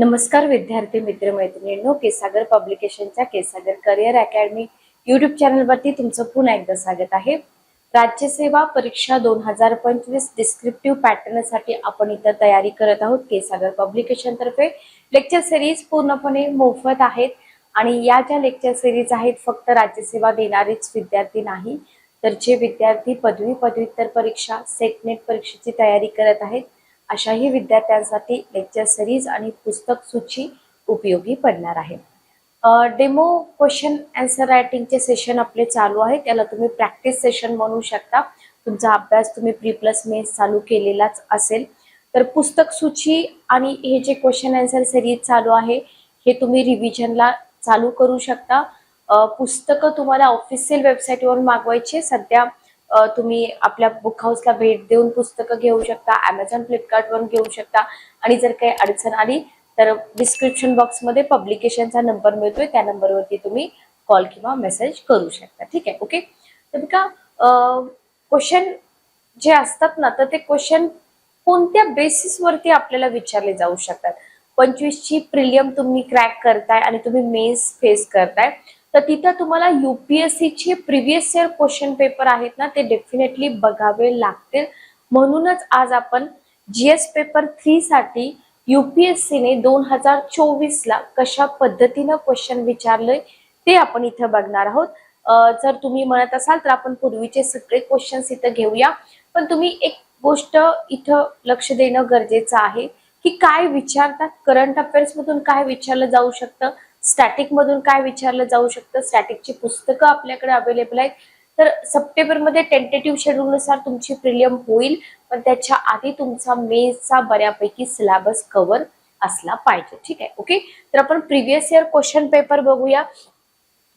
नमस्कार विद्यार्थी मित्र मैत्रिणींनो केसागर पब्लिकेशनच्या केसागर करिअर अकॅडमी युट्यूब चॅनलवरती तुमचं पुन्हा एकदा स्वागत आहे. राज्यसेवा परीक्षा दोन हजार पंचवीस डिस्क्रिप्टिव्ह पॅटर्नसाठी आपण इथं तयारी करत आहोत केसागर पब्लिकेशन तर्फे. लेक्चर सिरीज पूर्णपणे मोफत आहेत आणि या ज्या लेक्चर सिरीज आहेत फक्त राज्यसेवा देणारेच विद्यार्थी नाही तर जे विद्यार्थी पदवी पदव्युत्तर परीक्षा सेट नेट परीक्षेची तयारी करत आहेत अशाही विद्यार्थ्यांसाठी लेक्चर सिरीज आणि पुस्तक सूची उपयोगी पडणार आहे. डेमो क्वेश्चन अँसर रायटिंगचे सेशन आपले चालू आहे. त्याला तुम्ही प्रॅक्टिस सेशन म्हणू शकता. तुमचा अभ्यास तुम्ही प्री प्लस मेन्स चालू केलेलाच असेल. तर पुस्तक सूची आणि हे जे क्वेश्चन अँसर सिरीज चालू आहे हे तुम्ही रिव्हिजनला चालू करू शकता. पुस्तकं तुम्हाला ऑफिशियल वेबसाईटवरून मागवायचे सध्या तुम्ही आपल्या बुक हाऊसला भेट देऊन पुस्तकं घेऊ शकता ॲमेझॉन फ्लिपकार्टवरून घेऊ शकता. आणि जर काही अडचण आली तर डिस्क्रिप्शन बॉक्समध्ये पब्लिकेशनचा नंबर मिळतोय त्या नंबरवरती तुम्ही कॉल किंवा मेसेज करू शकता. ठीक आहे ओके तर का क्वेश्चन जे असतात ना तर ते क्वेश्चन कोणत्या बेसिसवरती आपल्याला विचारले जाऊ शकतात? पंचवीसची प्रिलियम तुम्ही क्रॅक करताय आणि तुम्ही मेन्स फेस करताय. तर तिथं तुम्हाला युपीएससीचे प्रिव्हियस इयर क्वेश्चन पेपर आहेत ना ते डेफिनेटली बघावे लागतील. म्हणूनच आज आपण जीएस पेपर थ्री साठी युपीएससीने दोन हजार चोवीस ला कशा पद्धतीनं क्वेश्चन विचारलंय ते आपण इथं बघणार आहोत. जर तुम्ही म्हणत असाल तर आपण पूर्वीचे सगळे क्वेश्चन्स इथं घेऊया. पण तुम्ही एक गोष्ट इथं लक्ष देणं गरजेचं आहे की काय विचारतात? करंट अफेअर्स मधून काय विचारलं जाऊ शकतं? स्टॅटिक मधून काय विचारलं जाऊ शकतं? स्टॅटिकची पुस्तकं आपल्याकडे अवेलेबल आहेत. तर सप्टेंबरमध्ये टेंटेटिव्ह शेड्यूलनुसार तुमची प्रिलियम होईल पण त्याच्या आधी तुमचा मेचा बऱ्यापैकी सिलेबस कव्हर असला पाहिजे. ठीक आहे? ओके तर आपण प्रिव्हियस इयर क्वेश्चन पेपर बघूया.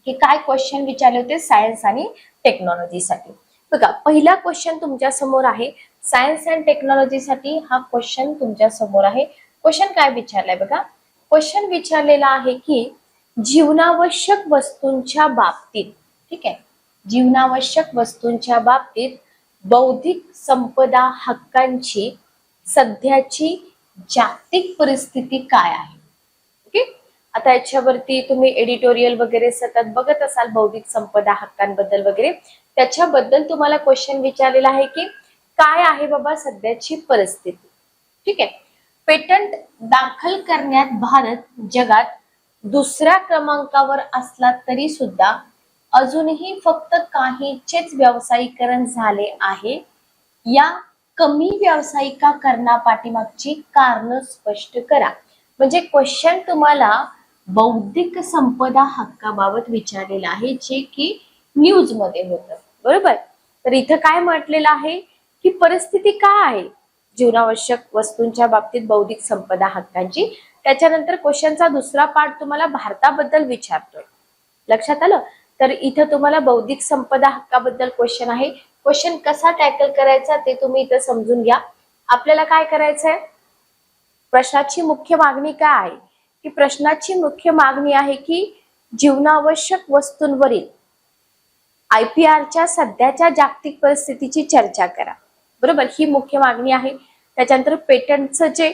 की काय क्वेश्चन विचारले होते? सायन्स आणि टेक्नॉलॉजीसाठी बघा पहिला क्वेश्चन तुमच्यासमोर आहे. सायन्स अँड टेक्नॉलॉजीसाठी हा क्वेश्चन तुमच्यासमोर आहे. क्वेश्चन काय विचारलाय बघा? क्वेश्चन विचारलेला आहे की जीवनावश्यक वस्तूंच्या बाबतीत ठीक आहे? जीवनावश्यक वस्तूंच्या बाबतीत बौद्धिक संपदा हक्कांची सध्याची जागतिक परिस्थिती काय आहे? ओके? आता याच्यावरती तुम्ही एडिटोरियल वगैरे सतत बघत असाल बौद्धिक संपदा हक्कांबद्दल वगैरे त्याच्याबद्दल तुम्हाला क्वेश्चन विचारलेला आहे की काय आहे बाबा सध्याची परिस्थिती? ठीक आहे? पेटंट दाखल करण्यात भारत जगात दुसऱ्या क्रमांकावर असला तरी सुद्धा अजूनही फक्त काहीचेच व्यावसायीकरण झाले आहे. या कमी व्यावसायिका पाठीमागची कारण स्पष्ट करा. म्हणजे क्वेश्चन तुम्हाला बौद्धिक संपदा हक्काबाबत विचारलेला आहे जे की न्यूजमध्ये होतं. बरोबर? तर इथं काय म्हटलेलं आहे की परिस्थिती काय आहे? जीवनावश्यक वस्तूंच्या बाबतीत बौद्धिक संपदा हक्कांची. त्याच्यानंतर क्वेश्चनचा दुसरा पार्ट तुम्हाला भारताबद्दल विचारतोय. लक्षात आलं? तर इथं तुम्हाला बौद्धिक संपदा हक्काबद्दल क्वेश्चन आहे. क्वेश्चन कसा टॅकल करायचा ते तुम्ही इथं समजून घ्या. आपल्याला काय करायचंय? प्रश्नाची मुख्य मागणी काय आहे? की प्रश्नाची मुख्य मागणी आहे की जीवनावश्यक वस्तूंवरील आय पी आरच्या सध्याच्या जागतिक परिस्थितीची चर्चा करा. बरोबर? ही मुख्य मागणी आहे. त्याच्यानंतर पेटंटचं जे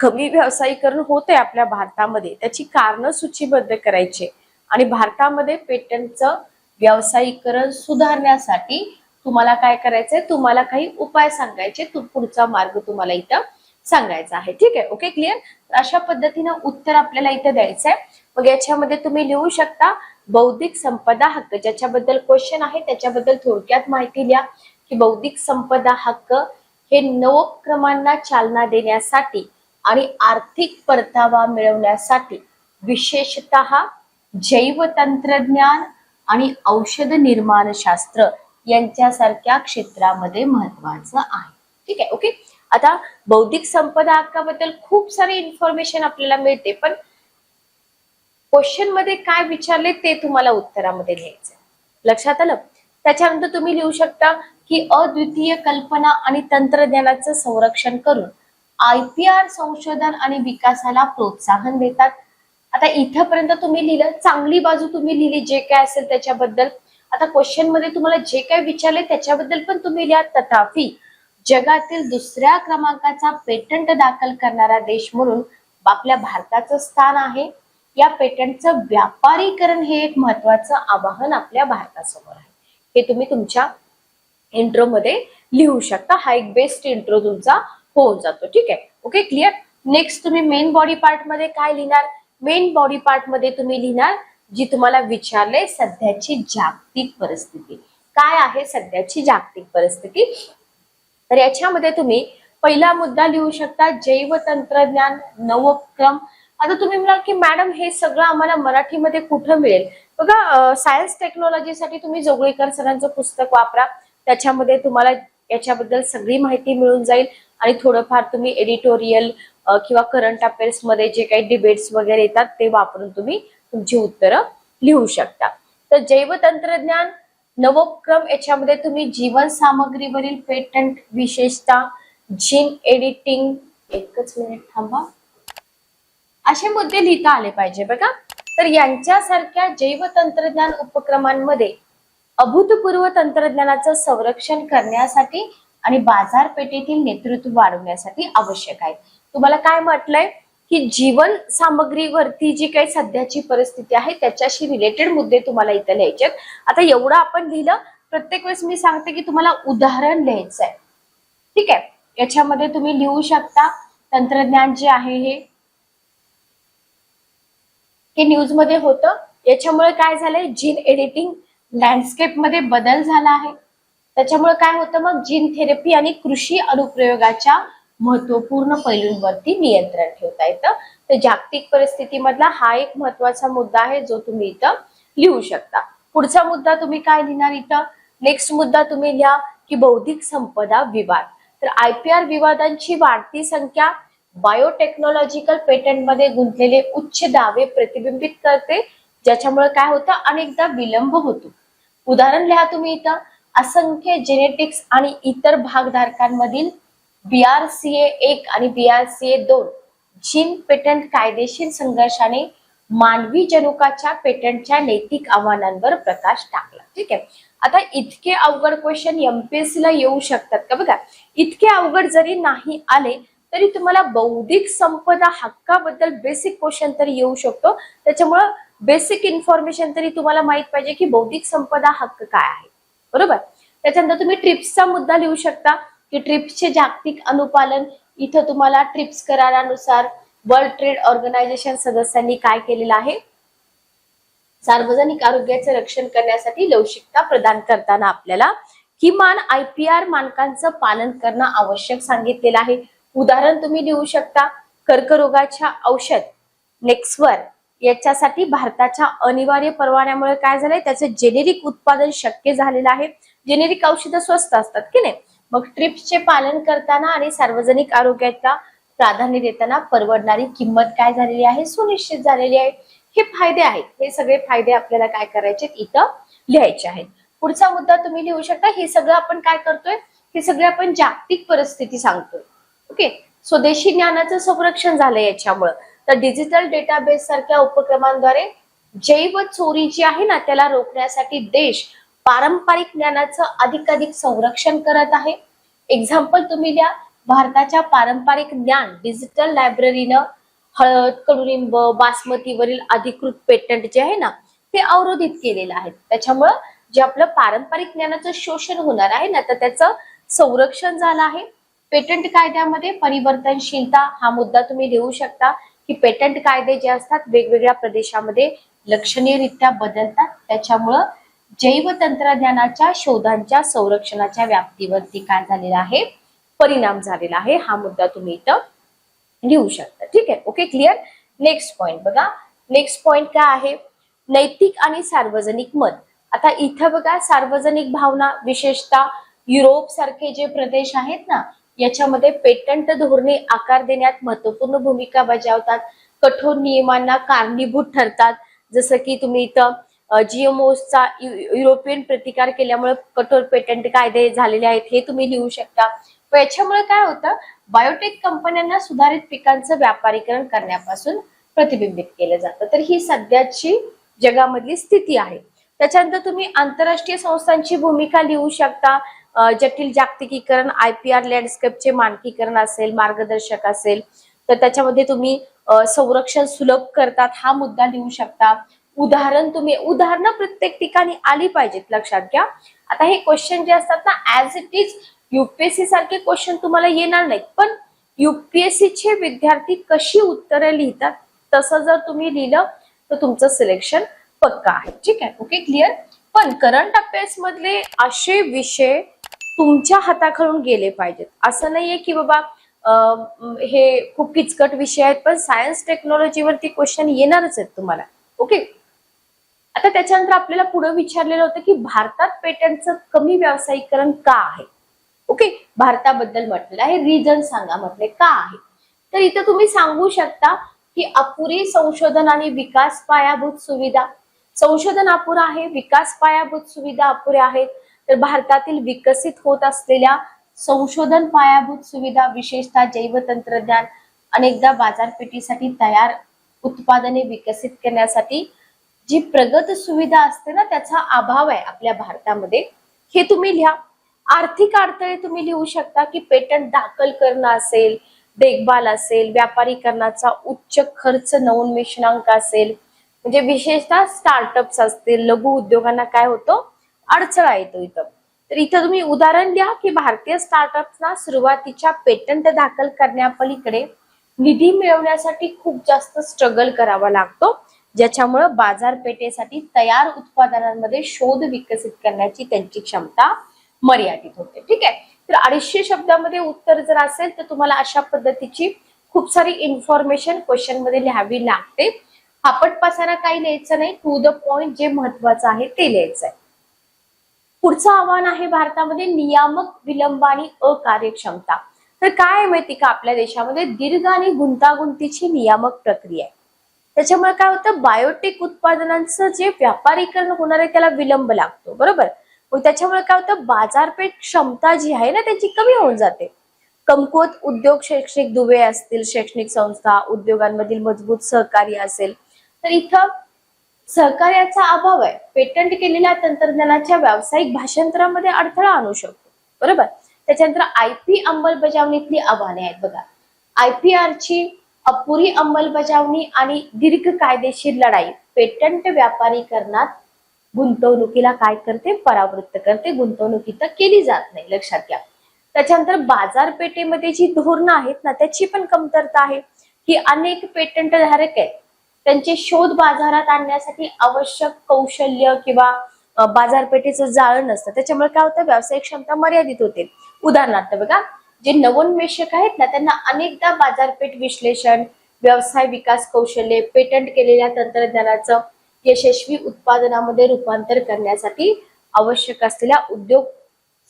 कमी व्यावसायीकरण होत आहे आपल्या भारतामध्ये त्याची कारणं सूचीबद्ध करायचे आणि भारतामध्ये पेटंटचं व्यावसायीकरण सुधारण्यासाठी तुम्हाला काय करायचंय? तुम्हाला काही उपाय सांगायचे तू पुढचा मार्ग तुम्हाला इथं सांगायचा आहे. ठीक आहे? ओके? क्लिअर? अशा पद्धतीनं उत्तर आपल्याला इथं द्यायचं आहे मग याच्यामध्ये तुम्ही लिहू शकता बौद्धिक संपदा हक्क ज्याच्याबद्दल क्वेश्चन आहे त्याच्याबद्दल थोडक्यात माहिती लिहा की बौद्धिक संपदा हक्क हे नवोपक्रमांना चालना देण्यासाठी आणि आर्थिक परतावा मिळवण्यासाठी विशेषत जैव तंत्रज्ञान आणि औषध निर्माण शास्त्र यांच्यासारख्या क्षेत्रामध्ये महत्वाचं आहे. ठीक आहे ओके? आता बौद्धिक संपदा हक्काबद्दल खूप सारी इन्फॉर्मेशन आपल्याला मिळते पण क्वेश्चनमध्ये काय विचारले ते तुम्हाला उत्तरामध्ये लिहायचं लक्षात आलं? त्याच्यानंतर तुम्ही लिहू शकता की अद्वितीय कल्पना आणि तंत्रज्ञानाचं संरक्षण करून आय पी आर संशोधन आणि विकासाला प्रोत्साहन देतात. आता इथंपर्यंत तुम्ही लिहिलं चांगली बाजू तुम्ही लिहिली जे काय असेल त्याच्याबद्दल. आता क्वेश्चनमध्ये तुम्हाला जे काय विचारले त्याच्याबद्दल पण तुम्ही लिहा. तथापि जगातील दुसऱ्या क्रमांकाचा पेटंट दाखल करणारा देश म्हणून आपल्या भारताचं स्थान आहे. या पेटंटचं व्यापारीकरण हे एक महत्वाचं आवाहन आपल्या भारतासमोर आहे. हे तुम्ही तुमच्या इंट्रो मध्ये लिहू शकता. हा एक बेस्ट इंट्रो तुमचा होऊन जातो. ठीक आहे? ओके क्लिअर नेक्स्ट तुम्ही मेन बॉडी पार्टमध्ये काय लिहिणार? मेन बॉडी पार्टमध्ये तुम्ही लिहिणार जी तुम्हाला विचारले सध्याची जागतिक परिस्थिती. काय आहे सध्याची जागतिक परिस्थिती? तर याच्यामध्ये तुम्ही पहिला मुद्दा लिहू शकता जैव तंत्रज्ञान नवोपक्रम. आता तुम्ही म्हणाल की मॅडम हे सगळं आम्हाला मराठीमध्ये कुठं मिळेल? बघा सायन्स टेक्नॉलॉजीसाठी तुम्ही जोगळीकर सरांचं पुस्तक वापरा. त्याच्यामध्ये तुम्हाला याच्याबद्दल सगळी माहिती मिळून जाईल. आणि थोडंफार तुम्ही एडिटोरियल किंवा करंट अफेअर्समध्ये जे काही डिबेट्स वगैरे येतात ते वापरून तुम्ही तुमची उत्तरं लिहू शकता. तर जैवतंत्रज्ञान नवोक्रम नवोपक्रम याच्यामध्ये तुम्ही जीवन सामग्रीवरील पेटंट विशेषता जीन एडिटिंग एकच मिनिट थांबा. असे मुद्दे लिहिता आले पाहिजे बघा. तर यांच्यासारख्या जैव तंत्रज्ञान उपक्रमांमध्ये अभूतपूर्व तंत्रज्ञानाचं संरक्षण करण्यासाठी आणि बाजारपेठेतील नेतृत्व वाढवण्यासाठी आवश्यक आहे. तुम्हाला काय म्हटलंय? की जीवन सामग्रीवरती जी काही सध्याची परिस्थिती आहे त्याच्याशी रिलेटेड मुद्दे तुम्हाला इथं लिहायचे आहेत. आता एवढं आपण लिहिलं प्रत्येक वेळेस मी सांगते की तुम्हाला उदाहरण लिहायचं आहे ठीक आहे? याच्यामध्ये तुम्ही लिहू शकता तंत्रज्ञान जे आहे हे हे न्यूजमध्ये होतं. याच्यामुळे काय झालंय? जीन एडिटिंग लँडस्केपमध्ये बदल झाला आहे. त्याच्यामुळे काय होतं मग? जीन थेरपी आणि कृषी अनुप्रयोगाच्या महत्त्वपूर्ण पैलूंवरती नियंत्रण ठेवता येतं. तर जागतिक परिस्थितीमधला हा एक महत्त्वाचा मुद्दा आहे जो तुम्ही इथं लिहू शकता. पुढचा मुद्दा तुम्ही काय लिहिणार इथं? नेक्स्ट मुद्दा तुम्ही लिहा की बौद्धिक संपदा विवाद. तर आय पी आर विवादांची वाढती संख्या बायोटेक्नॉलॉजिकल पेटंटमध्ये गुंतलेले उच्च दावे प्रतिबिंबित करते ज्याच्यामुळे काय होतं? अनेकदा विलंब होतो. उदाहरण लिहा तुम्ही इथं. असंख्य जेनेटिक्स आणि इतर भागधारकांमधील बीआरसीए एक आणि बीआरसीए दोन जीन पेटंट कायदेशीर संघर्षाने मानवी जनुकाच्या पेटंटच्या नैतिक आव्हानांवर प्रकाश टाकला. ठीक आहे? आता इतके अवघड क्वेश्चन एमपीएससी ला येऊ शकतात का? बघा इतके अवघड जरी नाही आले तरी तुम्हाला बौद्धिक संपदा हक्काबद्दल बेसिक क्वेश्चन तरी येऊ शकतो. त्याच्यामुळं बेसिक इन्फॉर्मेशन तरी तुम्हाला माहीत पाहिजे की बौद्धिक संपदा हक्क काय आहे. बरोबर? त्याच्यानंतर तुम्ही ट्रिप्सचा मुद्दा लिहू शकता की ट्रिप्सचे जागतिक अनुपालन इथं तुम्हाला ट्रिप्स करारानुसार वर्ल्ड ट्रेड ऑर्गनायझेशन सदस्यांनी काय केलेलं आहे? सार्वजनिक आरोग्याचे रक्षण करण्यासाठी लवचिकता प्रदान करताना आपल्याला किमान आय पी आर मानकांचं पालन करणं आवश्यक सांगितलेलं आहे. उदाहरण तुम्ही लिहू शकता कर्करोगाच्या औषध नेक्सवर. याच्यासाठी भारताच्या अनिवार्य परवान्यामुळे काय झालंय? त्याचं जेनेरिक उत्पादन शक्य झालेलं आहे. जेनेरिक औषधं स्वस्त असतात की नाही? मग ट्रिप्सचे पालन करताना आणि सार्वजनिक आरोग्याला प्राधान्य देताना परवडणारी किंमत काय झालेली आहे? सुनिश्चित झालेली आहे. हे फायदे आहेत. हे सगळे फायदे आपल्याला काय करायचे इथं लिहायचे आहेत. पुढचा मुद्दा तुम्ही लिहू शकता. हे सगळं आपण काय करतोय? हे सगळे आपण जागतिक परिस्थिती सांगतोय. ओके स्वदेशी ज्ञानाचं संरक्षण झालं याच्यामुळं. तर डिजिटल डेटाबेस सारख्या उपक्रमांद्वारे जैव चोरी जी आहे ना त्याला रोखण्यासाठी देश पारंपरिक ज्ञानाचं अधिकाधिक संरक्षण करत आहे. एक्झाम्पल तुम्ही द्या. भारताच्या पारंपरिक ज्ञान डिजिटल लायब्ररीनं हळद कडुनिंब बासमतीवरील अधिकृत पेटंट जे आहे ना ते अवरोधित केलेलं आहे. त्याच्यामुळं जे आपलं पारंपरिक ज्ञानाचं शोषण होणार आहे ना तर त्याचं संरक्षण झालं आहे. पेटंट कायद्यामध्ये परिवर्तनशीलता हा मुद्दा तुम्ही लिहू शकता की पेटंट कायदे जे असतात वेगवेगळ्या प्रदेशामध्ये लक्षणीयरित्या बदलतात. त्याच्यामुळं जैव तंत्रज्ञानाच्या शोधांच्या संरक्षणाच्या व्याप्तीवरती काय झालेला आहे? परिणाम झालेला आहे. हा मुद्दा तुम्ही इथं लिहू शकता. ठीक आहे? ओके? क्लिअर? नेक्स्ट पॉइंट बघा. नेक्स्ट पॉइंट काय आहे? नैतिक आणि सार्वजनिक मत. आता इथं बघा सार्वजनिक भावना विशेषतः युरोप सारखे जे प्रदेश आहेत ना याच्यामध्ये पेटंट धोरणे आकार देण्यात महत्त्वपूर्ण भूमिका बजावतात. कठोर नियमांना कारणीभूत ठरतात. जसं की तुम्ही इथं जीएमओचा युरोपियन प्रतिकार केल्यामुळे कठोर पेटंट कायदे झालेले आहेत हे तुम्ही लिहू शकता. याच्यामुळे काय होतं बायोटेक कंपन्यांना सुधारित पिकांचं व्यापारीकरण करण्यापासून प्रतिबिंबित केलं जातं. तर ही सध्याची जगामधली स्थिती आहे. त्याच्यानंतर तुम्ही आंतरराष्ट्रीय संस्थांची भूमिका लिहू शकता. जटिल जागतिकीकरण आय पी आर लँडस्केपचे मानकीकरण असेल मार्गदर्शक असेल तर त्याच्यामध्ये तुम्ही संरक्षण सुलभ करतात हा मुद्दा लिहू शकता. उदाहरण तुम्ही उदाहरणं प्रत्येक ठिकाणी आली पाहिजेत लक्षात घ्या. आता हे क्वेश्चन जे असतात ना ऍज इट इज युपीएससी सारखे क्वेश्चन तुम्हाला येणार नाहीत. पण युपीएससी चे विद्यार्थी कशी उत्तरे लिहितात तसं जर तुम्ही लिहिलं तर तुमचं सिलेक्शन पक्का आहे. ठीक आहे? ओके क्लिअर पण करंट अफेअर्स मधले असे विषय तुमच्या हाताखालून गेले पाहिजेत. असं नाहीये की बाबा हे खूप किचकट विषय आहेत पण सायन्स टेक्नॉलॉजीवरती क्वेश्चन येणारच आहेत तुम्हाला. ओके आता त्याच्यानंतर आपल्याला पुढे विचारलेलं होतं की भारतात पेटंटचं कमी व्यावसायिकरण का आहे? ओके भारताबद्दल म्हटलेलं आहे रिझन सांगा म्हटले का आहे? तर इथं तुम्ही सांगू शकता की अपुरी संशोधन आणि विकास पायाभूत सुविधा. संशोधन अपुरं आहे विकास पायाभूत सुविधा अपुऱ्या आहेत. तर भारतातील विकसित होत असलेल्या संशोधन पायाभूत सुविधा विशेषतः जैव तंत्रज्ञान अनेकदा बाजारपेठेसाठी तयार उत्पादने विकसित करण्यासाठी जी प्रगत सुविधा असते ना त्याचा अभाव आहे आपल्या भारतामध्ये. हे तुम्ही लिहा. आर्थिक अडथळे तुम्ही लिहू शकता की पेटंट दाखल करणं असेल देखभाल असेल व्यापारीकरणाचा उच्च खर्च नवोन्मेषणांक असेल म्हणजे विशेषतः स्टार्टअप्स असतील लघु उद्योगांना काय होतं? अडचणा येतो इथं. तर इथं तुम्ही उदाहरण द्या की भारतीय स्टार्टअप्सना सुरुवातीच्या पेटंट दाखल करण्यापलीकडे निधी मिळवण्यासाठी खूप जास्त स्ट्रगल करावा लागतो. ज्याच्यामुळे बाजारपेठेसाठी तयार उत्पादनांमध्ये शोध विकसित करण्याची त्यांची क्षमता मर्यादित होते. ठीक आहे? तर अडीचशे शब्दामध्ये उत्तर जर असेल तर तुम्हाला अशा पद्धतीची खूप सारी इन्फॉर्मेशन क्वेश्चनमध्ये लिहावी लागते. फापट पसारा काही लिहायचं नाही. टू द पॉइंट जे महत्वाचं आहे ते लिहायचं आहे पुढचं आव्हान आहे भारतामध्ये नियामक विलंब आणि अकार्यक्षमता. तर काय आहे माहिती का आपल्या देशामध्ये? दीर्घ आणि गुंतागुंतीची नियामक प्रक्रिया आहे. त्याच्यामुळे काय होतं? बायोटेक उत्पादनांचं जे व्यापारीकरण होणार आहे त्याला विलंब लागतो. बरोबर? मग त्याच्यामुळे काय होतं? बाजारपेठ क्षमता जी आहे ना त्याची कमी होऊन जाते. कमकुवत उद्योग शैक्षणिक दुवे असतील शैक्षणिक संस्था उद्योगांमधील मजबूत सहकार्य असेल. तर इथं सहकार्याचा अभाव आहे. पेटंट केलेल्या तंत्रज्ञानाच्या व्यावसायिक भाषांतरामध्ये अडथळा आणू शकतो. बरोबर? त्याच्यानंतर आय पी अंमलबजावणीतली आव्हाने आहेत बघा. आय पी आरची अपुरी अंमलबजावणी आणि दीर्घ कायदेशीर लढाई. पेटंट व्यापारीकरणात गुंतवणुकीला काय करते? परावृत्त करते. गुंतवणुकी तर केली जात नाही लक्षात घ्या. त्याच्यानंतर बाजारपेठेमध्ये जी धोरणं आहेत ना त्याची पण कमतरता आहे. की अनेक पेटंट धारक आहेत. त्यांचे शोध बाजारात आणण्यासाठी आवश्यक कौशल्य किंवा बाजारपेठेचं जाळं नसतं. त्याच्यामुळे काय होतं? व्यावसायिक क्षमता मर्यादित होते. उदाहरणार्थ बघा जे नवोन्मेषक आहेत ना त्यांना अनेकदा बाजारपेठ विश्लेषण व्यवसाय विकास कौशल्य पेटंट केलेल्या तंत्रज्ञानाचं यशस्वी उत्पादनामध्ये रूपांतर करण्यासाठी आवश्यक असलेल्या उद्योग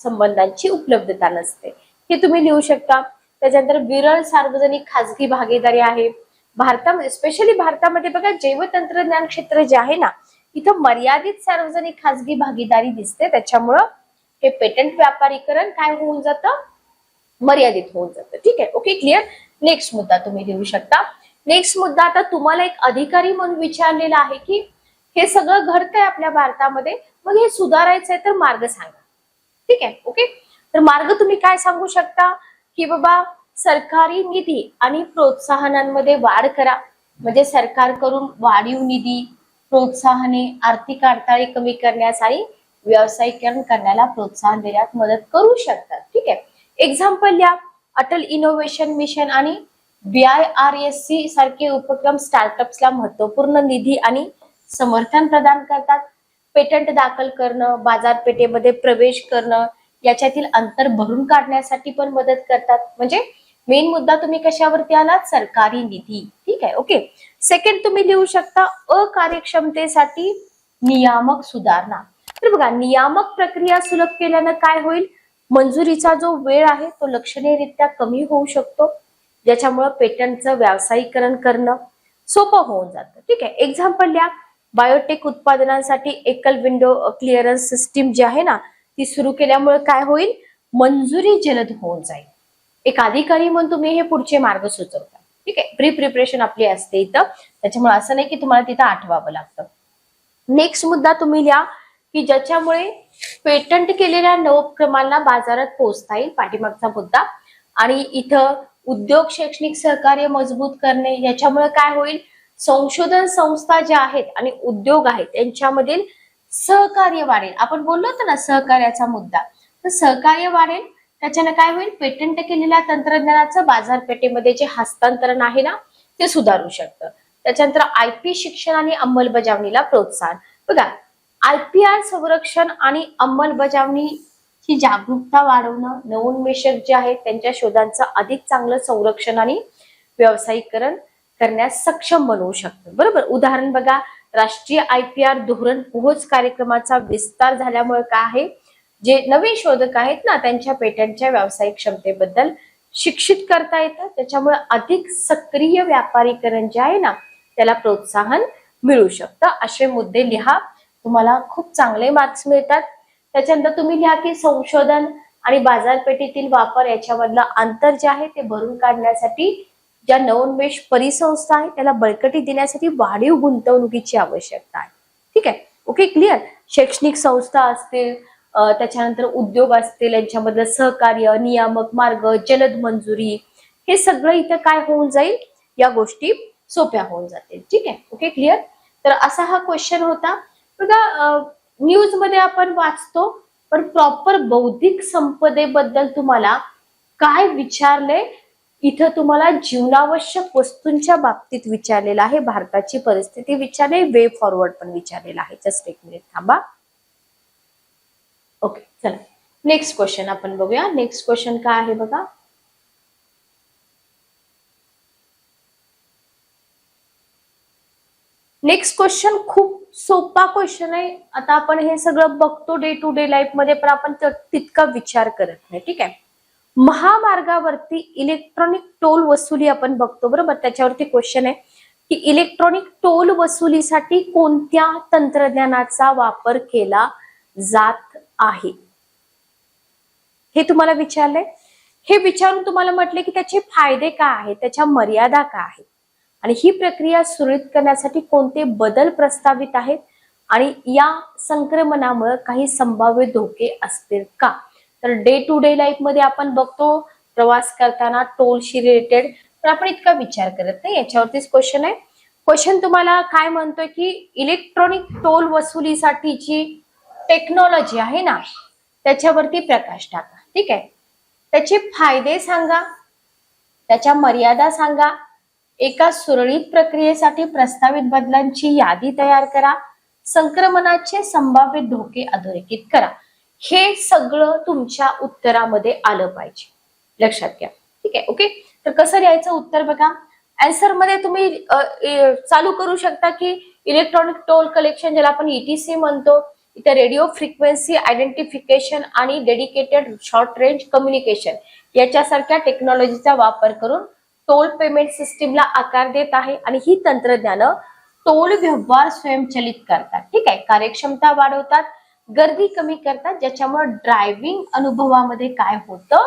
संबंधांची उपलब्धता नसते. हे तुम्ही लिहू शकता. त्याच्यानंतर विरळ सार्वजनिक खाजगी भागीदारी आहे. भारतामध्ये स्पेशली भारतामध्ये बघा जैवतंत्रज्ञान क्षेत्र जे आहे ना इथं मर्यादित सार्वजनिक खाजगी भागीदारी दिसते. त्याच्यामुळं हे पेटंट व्यापारीकरण काय होऊन जातं? मर्यादित होऊन जातं. ठीक आहे? ओके क्लिअर नेक्स्ट मुद्दा तुम्ही देऊ शकता. नेक्स्ट मुद्दा आता तुम्हाला एक अधिकारी म्हणून विचारलेला आहे की हे सगळं घडतंय आपल्या भारतामध्ये मग हे सुधारायचंय तर मार्ग सांगा. ठीक आहे? ओके तर मार्ग तुम्ही काय सांगू शकता? की बाबा सरकारी निधी आणि प्रोत्साहनांमध्ये वाढ करा. म्हणजे सरकारकडून वाढीव निधी प्रोत्साहने आर्थिक अडथळे कमी करण्यास आणि व्यावसायिकरण करण्याला प्रोत्साहन देण्यात मदत करू शकतात. ठीक आहे? एक्झाम्पल या अटल इनोव्हेशन मिशन आणि B I R S C सारखे उपक्रम स्टार्टअप्सला महत्त्वपूर्ण निधी आणि समर्थन प्रदान करतात. पेटंट दाखल करणं बाजारपेठेमध्ये प्रवेश करणं याच्यातील अंतर भरून काढण्यासाठी पण मदत करतात. म्हणजे मेन मुद्दा तुम्ही कशावरती आलात? सरकारी निधी. ठीक आहे ओके सेकंड तुम्ही लिहू शकता अकार्यक्षमतेसाठी नियामक सुधारणा. तर बघा नियामक प्रक्रिया सुलभ केल्यानं काय होईल? मंजुरीचा जो वेळ आहे तो लक्षणीयरित्या कमी होऊ शकतो. ज्याच्यामुळे पेटंटचं व्यावसायिकरण करणं सोपं होऊन जातं. ठीक आहे एक्झाम्पल द्या. बायोटेक उत्पादनांसाठी एकल विंडो क्लिअरन्स सिस्टीम जी आहे ना ती सुरू केल्यामुळे काय होईल? मंजुरी जलद होऊन जाईल. एक अधिकारी म्हणून तुम्ही हे पुढचे मार्ग सुचवता. ठीक आहे? प्री प्रिपरेशन आपली असते इथं. त्याच्यामुळे असं नाही की तुम्हाला तिथं आठवावं लागतं. नेक्स्ट मुद्दा तुम्ही लिहा की ज्याच्यामुळे पेटंट केलेल्या नवोपक्रमांना बाजारात पोहोचता येईल पाठीमागचा मुद्दा. आणि इथं उद्योग शैक्षणिक सहकार्य मजबूत करणे याच्यामुळे काय होईल? संशोधन संस्था ज्या आहेत आणि उद्योग आहेत यांच्यामधील सहकार्य वाढेल. आपण बोललो होतो ना सहकार्याचा मुद्दा. तर सहकार्य वाढेल त्याच्यानं काय होईल? पेटंट केलेल्या तंत्रज्ञानाचं बाजारपेठेमध्ये जे हस्तांतरण आहे ना ते सुधारू शकतं. त्याच्यानंतर आय पी शिक्षण आणि अंमलबजावणीला प्रोत्साहन. बघा आय पी आर संरक्षण आणि अंमलबजावणी ही जागरूकता वाढवणं नवोन्मेषक जे आहेत त्यांच्या शोधांचं अधिक चांगलं संरक्षण आणि व्यावसायिकरण करण्यास सक्षम बनवू शकतं. बरोबर? उदाहरण बघा राष्ट्रीय आय पी आर धोरण पोहोच कार्यक्रमाचा विस्तार झाल्यामुळे काय आहे? जे नवीन शोधक आहेत ना त्यांच्या पेटंटच्या व्यावसायिक क्षमतेबद्दल शिक्षित करता येतं. त्याच्यामुळे अधिक सक्रिय व्यापारीकरण जे आहे ना त्याला प्रोत्साहन मिळू शकतं. असे मुद्दे लिहा. तुम्हाला खूप चांगले मार्क्स मिळतात. त्याच्यानंतर तुम्ही लिहा की संशोधन आणि बाजारपेठेतील वापर याच्यामधलं अंतर जे आहे ते भरून काढण्यासाठी ज्या नवोन्मेष परिसंस्था आहे त्याला बळकटी देण्यासाठी वाढीव गुंतवणुकीची आवश्यकता आहे. ठीक आहे? ओके? क्लिअर? शैक्षणिक संस्था असतील त्याच्यानंतर उद्योग असतील यांच्यामधलं सहकार्य नियामक मार्ग जलद मंजुरी हे सगळं इथं काय होऊन जाईल? या गोष्टी सोप्या होऊन जातील. ठीक आहे? ओके क्लिअर तर असा हा क्वेश्चन होता. बघा न्यूजमध्ये आपण वाचतो पण प्रॉपर बौद्धिक संपदेबद्दल तुम्हाला काय विचारले इथं तुम्हाला जीवनावश्यक वस्तूंच्या बाबतीत विचारलेलं आहे भारताची परिस्थिती विचारले वे फॉरवर्ड पण विचारलेलं आहे. जस्ट एक मिनिट थांबा. ओके चला. नेक्स्ट क्वेश्चन आपण बघूया. नेक्स्ट क्वेश्चन काय आहे बघा? नेक्स्ट क्वेश्चन खूप सोपा क्वेश्चन आहे. आता आपण हे सगळं बघतो डे टू डे लाईफमध्ये पण आपण तितका विचार करत नाही. ठीक आहे? महामार्गावरती इलेक्ट्रॉनिक टोल वसुली आपण बघतो बरोबर? त्याच्यावरती क्वेश्चन आहे की इलेक्ट्रॉनिक टोल वसुलीसाठी कोणत्या तंत्रज्ञानाचा वापर केला जात आहे. हे तुम्हाला विचारलंय? हे विचारून तुम्हाला म्हटले की त्याचे फायदे काय आहेत? त्याच्या मर्यादा काय आहेत? आणि ही प्रक्रिया सुरळीत करण्यासाठी कोणते बदल प्रस्तावित आहेत? आणि या संक्रमणामुळे काही संभाव्य धोके असतील का? तर डे टू डे लाईफमध्ये आपण बघतो प्रवास करताना टोलशी रिलेटेड तर आपण इतका विचार करत नाही याच्यावरतीच क्वेश्चन आहे. क्वेश्चन तुम्हाला काय म्हणतोय की इलेक्ट्रॉनिक टोल वसुलीसाठीची टेक्नॉलॉजी आहे ना त्याच्यावरती प्रकाश टाका. ठीक आहे? त्याचे फायदे सांगा. त्याच्या मर्यादा सांगा. एका सुरळीत प्रक्रियेसाठी प्रस्तावित बदलांची यादी तयार करा. संक्रमणाचे संभाव्य धोके अधोरेखित करा. हे सगळं तुमच्या उत्तरामध्ये आलं पाहिजे. लक्षात घ्या. ठीक आहे? ओके? तर कसं लिहायचं उत्तर बघा? अँसरमध्ये तुम्ही चालू करू शकता की इलेक्ट्रॉनिक टोल कलेक्शन ज्याला आपण ईटीसी म्हणतो इथे रेडिओ फ्रिक्वेन्सी आयडेंटिफिकेशन आणि डेडिकेटेड शॉर्ट रेंज कम्युनिकेशन याच्यासारख्या टेक्नॉलॉजीचा वापर करून टोल पेमेंट सिस्टीमला आकार देत आहे आणि ही तंत्रज्ञानं टोल व्यवहार स्वयंचलित करतात. ठीक आहे? कार्यक्षमता वाढवतात गर्दी कमी करतात ज्याच्यामुळे ड्रायव्हिंग अनुभवामध्ये काय होतं?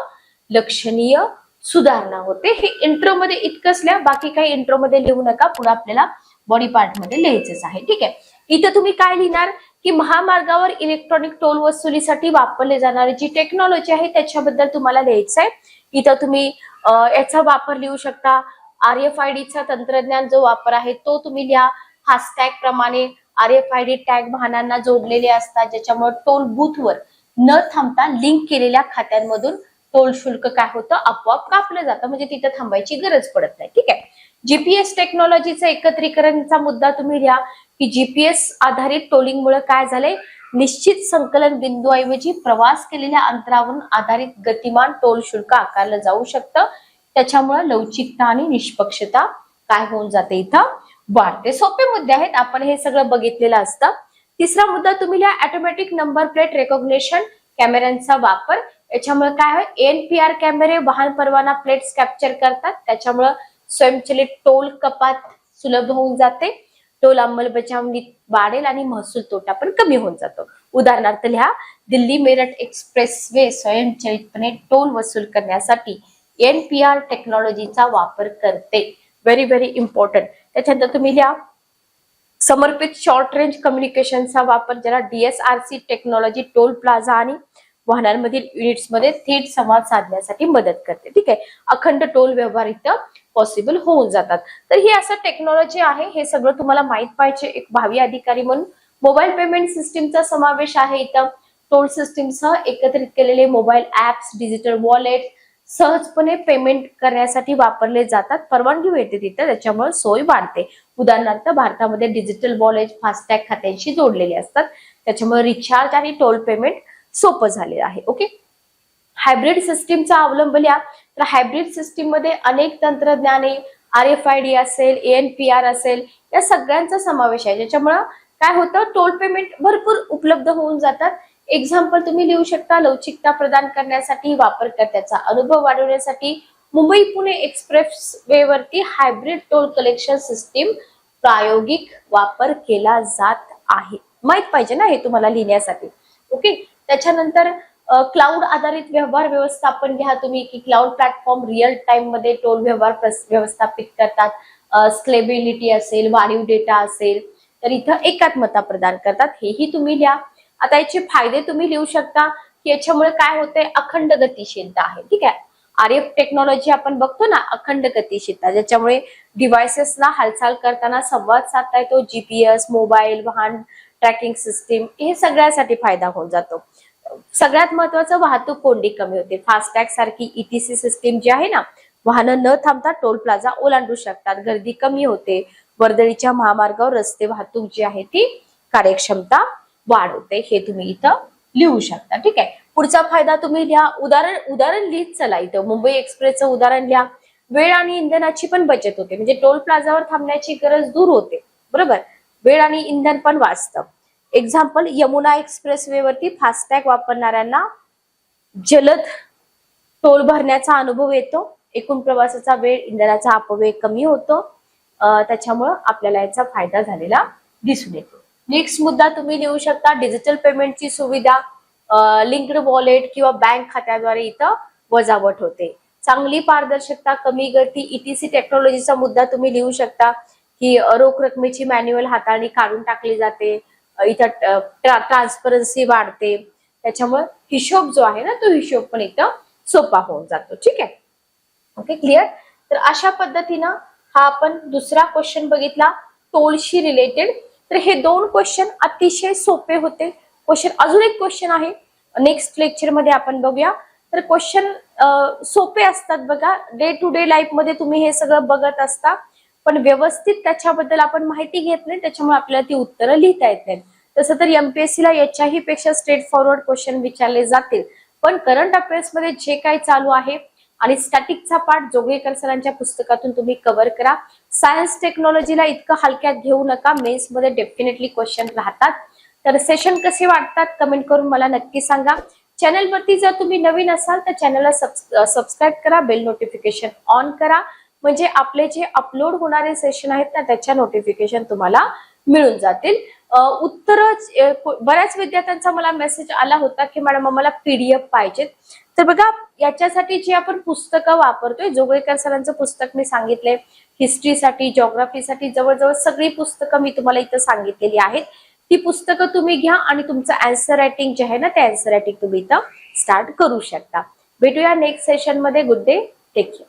लक्षणीय सुधारणा होते. हे इंट्रो मध्ये इतकंच बाकी काही इंट्रो मध्ये लिहू नका. पुढे आपल्याला बॉडी पार्टमध्ये लिहायचंच आहे. ठीक आहे? इथं तुम्ही काय लिहिणार? की महामार्गावर इलेक्ट्रॉनिक टोल वसुलीसाठी वापरले जाणारी जी टेक्नॉलॉजी आहे त्याच्याबद्दल तुम्हाला लिहायचं आहे इथं तुम्ही याचा वापर लिहू शकता. आर एफ आय डीचा तंत्रज्ञान जो वापर आहे तो तुम्ही लिहा. फास्टॅग प्रमाणे R F I D tag वाहनांना जोडलेले असतात ज्याच्यामुळे टोल बूथवर न थांबता लिंक केलेल्या खात्यांमधून टोल शुल्क काय होतं आपोआप कापलं जातं. म्हणजे तिथं थांबायची गरज पडत नाही. ठीक आहे? जीपीएस टेक्नॉलॉजीचं एकत्रीकरणचा मुद्दा तुम्ही लिहा की जीपीएस आधारित टोलिंगमुळे काय झालंय? निश्चित संकलन बिंदूऐवजी प्रवास केलेल्या अंतरावरून आधारित गतिमान टोल शुल्क आकारलं जाऊ शकतं. त्याच्यामुळे लवचिकता आणि निष्पक्षता काय होऊन जाते इथं? वाढते सोपे मुद्दे आहेत. आपण हे सगळं बघितलेलं असतं. तिसरा मुद्दा तुम्ही लिहा. ऑटोमॅटिक नंबर प्लेट रेकॉग्नेशन कॅमेऱ्यांचा वापर. याच्यामुळे काय आहे एनपीआर कॅमेरे वाहन परवाना प्लेट्स कॅप्चर करतात. त्याच्यामुळं स्वयंचलित टोल कपात सुलभ होऊन जाते. टोल अंमलबजावणी वाढेल आणि महसूल तोटा पण कमी होऊन जातो. उदाहरणार्थ लिहा दिल्ली मेरठ एक्सप्रेस वे स्वयंचलितपणे टोल वसूल करण्यासाठी एनपीआर टेक्नॉलॉजीचा वापर करते. व्हेरी व्हेरी इम्पॉर्टंट त्याच्यानंतर तुम्ही लिहा समर्पित शॉर्ट रेंज कम्युनिकेशनचा वापर ज्याला डीएसआरसी टेक्नॉलॉजी टोल प्लाझा आणि वाहनांमधील युनिट्समध्ये थेट संवाद साधण्यासाठी मदत करते. ठीक आहे? अखंड टोल व्यवहार इथं पॉसिबल होऊन जातात. तर ही असं टेक्नॉलॉजी आहे हे सगळं तुम्हाला माहीत पाहिजे. एक भावी अधिकारी म्हणून मोबाईल पेमेंट सिस्टीमचा समावेश आहे इथं. टोल सिस्टीमसह एकत्रित केलेले मोबाईल ऍप्स डिजिटल वॉलेट सहजपणे पेमेंट करण्यासाठी वापरले जातात. परवानगी मिळते तिथं त्याच्यामुळे सोय वाढते. उदाहरणार्थ भारतामध्ये डिजिटल वॉलेट फास्टॅग खात्यांशी जोडलेले असतात. त्याच्यामुळे रिचार्ज आणि टोल पेमेंट सोपं झालेलं आहे. ओके हायब्रिड सिस्टीमचा अवलंबल्या तर हायब्रिड सिस्टीममध्ये अनेक तंत्रज्ञाने आर एफ आय डी असेल एन पी आर असेल या सगळ्यांचा समावेश आहे. ज्याच्यामुळं काय होतं? टोल पेमेंट भरपूर उपलब्ध होऊन जातात. एक्झाम्पल तुम्ही लिहू शकता लवचिकता प्रदान करण्यासाठी वापरकर्त्याचा अनुभव वाढवण्यासाठी मुंबई पुणे एक्सप्रेस वे वरती हायब्रिड टोल कलेक्शन सिस्टीम प्रायोगिक वापर केला जात आहे. माहीत पाहिजे ना हे तुम्हाला लिहिण्यासाठी. ओके त्याच्यानंतर क्लाउड आधारित व्यवहार व्यवस्थापन घ्या. तुम्ही की क्लाउड प्लॅटफॉर्म रिअल टाइममध्ये टोल व्यवहार व्यवस्थापित करतात. स्क्लेबिलिटी असेल वाढीव डेटा असेल तर इथं एकात्मता प्रदान करतात. हेही तुम्ही लिहा. आता याचे फायदे तुम्ही लिहू शकता की याच्यामुळे काय होतंय? अखंड गतिशीलता आहे. ठीक आहे? आर एफ टेक्नॉलॉजी आपण बघतो ना अखंड गतिशीलता ज्याच्यामुळे डिव्हायसेसला हालचाल करताना संवाद साधता येतो. जीपीएस मोबाईल वाहन ट्रॅकिंग सिस्टीम हे सगळ्यासाठी फायदा होऊन जातो. सगळ्यात महत्वाचं वाहतूक कोंडी कमी होते. फास्टॅग सारखी ईटीसी सिस्टीम जी आहे ना वाहनं न थांबता टोल प्लाझा ओलांडू शकतात. गर्दी कमी होते. वर्दळीच्या महामार्गावर रस्ते वाहतूक जी आहे ती कार्यक्षमता वाढवते. हे तुम्ही इथं लिहू शकता. ठीक आहे? पुढचा फायदा तुम्ही लिहा. उदाहरण उदाहरण लिहित चला इथं. मुंबई एक्सप्रेसचं उदाहरण लिहा. वेळ आणि इंधनाची पण बचत होते. म्हणजे टोल प्लाझावर थांबण्याची गरज दूर होते. बरोबर? वेळ आणि इंधन पण वाचतं. एक्झाम्पल यमुना एक्सप्रेस वरती फास्टॅग वापरणाऱ्यांना जलद टोल भरण्याचा अनुभव येतो. एकूण प्रवासाचा वेळ इंधनाचा अपव्यय कमी होतो. त्याच्यामुळं आपल्याला याचा फायदा झालेला दिसून येतो. नेक्स्ट मुद्दा तुम्ही लिहू शकता डिजिटल पेमेंटची सुविधा. लिंक्ड वॉलेट किंवा बँक खात्याद्वारे इथं वजावट होते. चांगली पारदर्शकता कमी गती ईटीसी टेक्नॉलॉजीचा मुद्दा तुम्ही लिहू शकता की रोख रकमेची मॅन्युअल हाताळणी काढून टाकली जाते. इथं ट्रान्सपरन्सी वाढते. त्याच्यामुळे हिशोब जो आहे ना तो हिशोब पण इथं सोपा होऊन जातो. ठीक आहे? ओके क्लिअर तर अशा पद्धतीनं हा आपण दुसरा क्वेश्चन बघितला टोलशी रिलेटेड तर हे दोन क्वेश्चन अतिशय सोपे होते. क्वेश्चन अजून एक क्वेश्चन आहे. नेक्स्ट लेक्चरमध्ये आपण बघूया. तर क्वेश्चन सोपे असतात बघा. डे टू डे लाईफमध्ये तुम्ही हे सगळं बघत असता. पण व्यवस्थित त्याच्याबद्दल आपण माहिती घेत नाही त्याच्यामुळे आपल्याला ती उत्तरं लिहिता येत नाहीत. तसं तर एमपीएससीला याच्याही पेक्षा स्ट्रेट फॉरवर्ड क्वेश्चन विचारले जातील. पण करंट अफेअर्समध्ये जे काय चालू आहे आणि स्टॅटिकचा पार्ट जोगेकर सरांच्या पुस्तकातून तुम्ही कव्हर करा. सायन्स टेक्नॉलॉजीला इतकं हलक्यात घेऊ नका. मेन्समध्ये डेफिनेटली क्वेश्चन राहतात. तर सेशन कसे वाटतात? कमेंट करून मला नक्की सांगा. चॅनलवरती जर तुम्ही नवीन असाल तर चॅनलला सबस्क्राईब करा. बेल नोटिफिकेशन ऑन करा. म्हणजे आपले जे अपलोड होणारे सेशन आहेत ना त्याच्या नोटिफिकेशन तुम्हाला मिळून जातील. उत्तर बऱ्याच विद्यार्थ्यांचा मला मेसेज आला होता की मॅडम आम्हाला पीडीएफ पाहिजेत. तर बघा याच्यासाठी जी आपण पुस्तकं वापरतोय जोगळेकर सरांचं पुस्तक मी सांगितलंय. हिस्ट्रीसाठी जॉग्राफीसाठी जवळजवळ सगळी पुस्तकं मी तुम्हाला इथं सांगितलेली आहेत. ती पुस्तकं तुम्ही घ्या आणि तुमचं अँसर रायटिंग जे आहे ना ते अँसर रायटिंग तुम्ही इथं स्टार्ट करू शकता. भेटूया नेक्स्ट सेशनमध्ये गुड डे टेक केअर